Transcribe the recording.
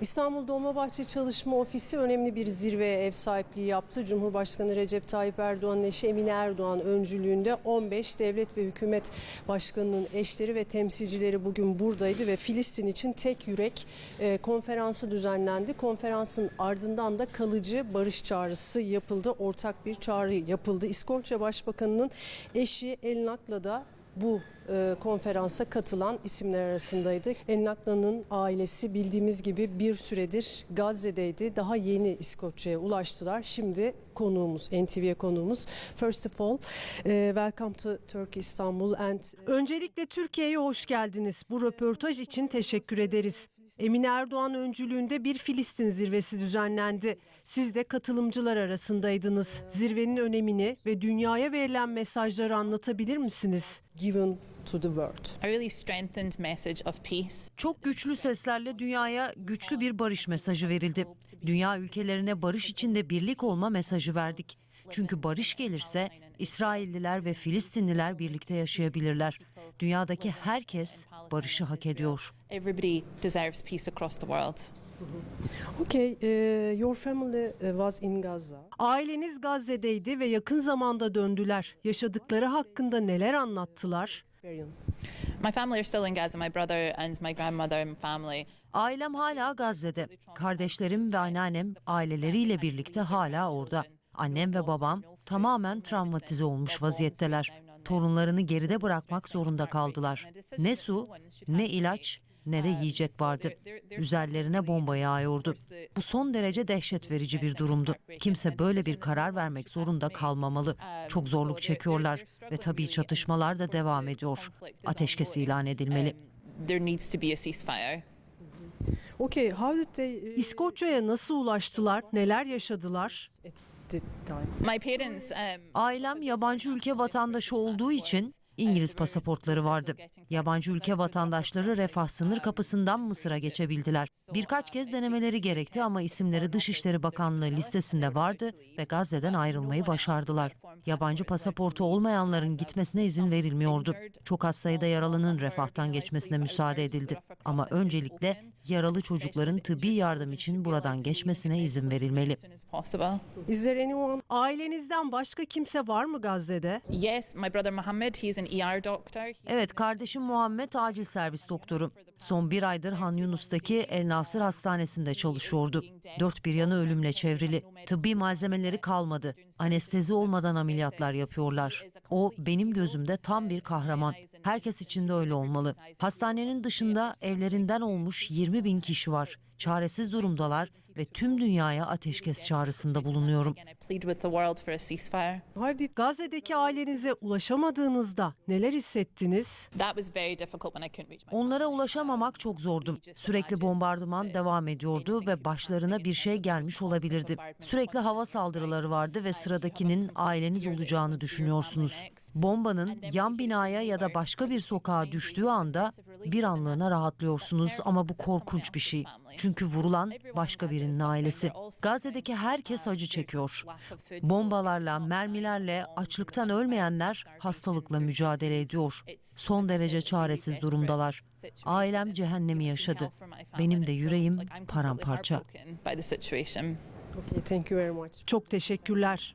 İstanbul Dolmabahçe Çalışma Ofisi önemli bir zirveye ev sahipliği yaptı. Cumhurbaşkanı Recep Tayyip Erdoğan'ın eşi Emine Erdoğan öncülüğünde 15 devlet ve hükümet başkanının eşleri ve temsilcileri bugün buradaydı ve Filistin için tek yürek e, konferansı düzenlendi. Konferansın ardından da kalıcı barış çağrısı yapıldı. Ortak bir çağrı yapıldı. İskoçya Başbakanı'nın eşi Elnak'la da bu e, konferansa katılan isimler arasındaydı. Ennaklı'nın ailesi bildiğimiz gibi bir süredir Gazze'deydi. Daha yeni İskoçya'ya ulaştılar. Şimdi konuğumuz, NTV'ye konuğumuz. First of all, e, welcome to Turkey, Istanbul and... Öncelikle Türkiye'ye hoş geldiniz. Bu röportaj için teşekkür ederiz. Emine Erdoğan öncülüğünde bir Filistin zirvesi düzenlendi. Siz de katılımcılar arasındaydınız. Zirvenin önemini ve dünyaya verilen mesajları anlatabilir misiniz? Given to the world. a really strengthened message of peace. Çok güçlü seslerle dünyaya güçlü bir barış mesajı verildi. Dünya ülkelerine barış içinde birlik olma mesajı verdik. Çünkü barış gelirse İsrailliler ve Filistinliler birlikte yaşayabilirler. Dünyadaki herkes barışı hak ediyor. Okay, uh, your family uh, was in Gaza. Aileniz Gazze'deydi ve yakın zamanda döndüler. Yaşadıkları hakkında neler anlattılar? My family are still in Gaza. My brother and my grandmother and family. Ailem hala Gazze'de. Kardeşlerim ve anneannem aileleriyle birlikte hala orada. Annem ve babam tamamen travmatize olmuş vaziyetteler. Torunlarını geride bırakmak zorunda kaldılar. Ne su, ne ilaç, ne de yiyecek vardı. Üzerlerine bomba yağıyordu. Bu son derece dehşet verici bir durumdu. Kimse böyle bir karar vermek zorunda kalmamalı. Çok zorluk çekiyorlar ve tabii çatışmalar da devam ediyor. Ateşkes ilan edilmeli. There needs to be a ceasefire. Okay, how did they İskoçya'ya nasıl ulaştılar? Neler yaşadılar? Um, Ailem yabancı ülke vatandaşı olduğu için İngiliz pasaportları vardı. Yabancı ülke vatandaşları refah sınır kapısından Mısır'a geçebildiler. Birkaç kez denemeleri gerekti ama isimleri Dışişleri Bakanlığı listesinde vardı ve Gazze'den ayrılmayı başardılar. Yabancı pasaportu olmayanların gitmesine izin verilmiyordu. Çok az sayıda yaralının refahtan geçmesine müsaade edildi. Ama öncelikle yaralı çocukların tıbbi yardım için buradan geçmesine izin verilmeli. Ailenizden başka kimse var mı Gazze'de? Yes, my brother Mohammed. He's. He- Evet kardeşim Muhammed acil servis doktoru. Son bir aydır Han Yunus'taki El Nasır Hastanesi'nde çalışıyordu. Dört bir yanı ölümle çevrili. Tıbbi malzemeleri kalmadı. Anestezi olmadan ameliyatlar yapıyorlar. O benim gözümde tam bir kahraman. Herkes için de öyle olmalı. Hastanenin dışında evlerinden olmuş 20 bin kişi var. Çaresiz durumdalar ve tüm dünyaya ateşkes çağrısında bulunuyorum. Gazze'deki ailenize ulaşamadığınızda neler hissettiniz? Onlara ulaşamamak çok zordu. Sürekli bombardıman devam ediyordu ve başlarına bir şey gelmiş olabilirdi. Sürekli hava saldırıları vardı ve sıradakinin aileniz olacağını düşünüyorsunuz. Bombanın yan binaya ya da başka bir sokağa düştüğü anda bir anlığına rahatlıyorsunuz ama bu korkunç bir şey. Çünkü vurulan başka birinin ailesi. Gazze'deki herkes acı çekiyor. Bombalarla, mermilerle açlıktan ölmeyenler hastalıkla mücadele ediyor. Son derece çaresiz durumdalar. Ailem cehennemi yaşadı. Benim de yüreğim paramparça. By the situation. Okay, thank you very much. Çok teşekkürler.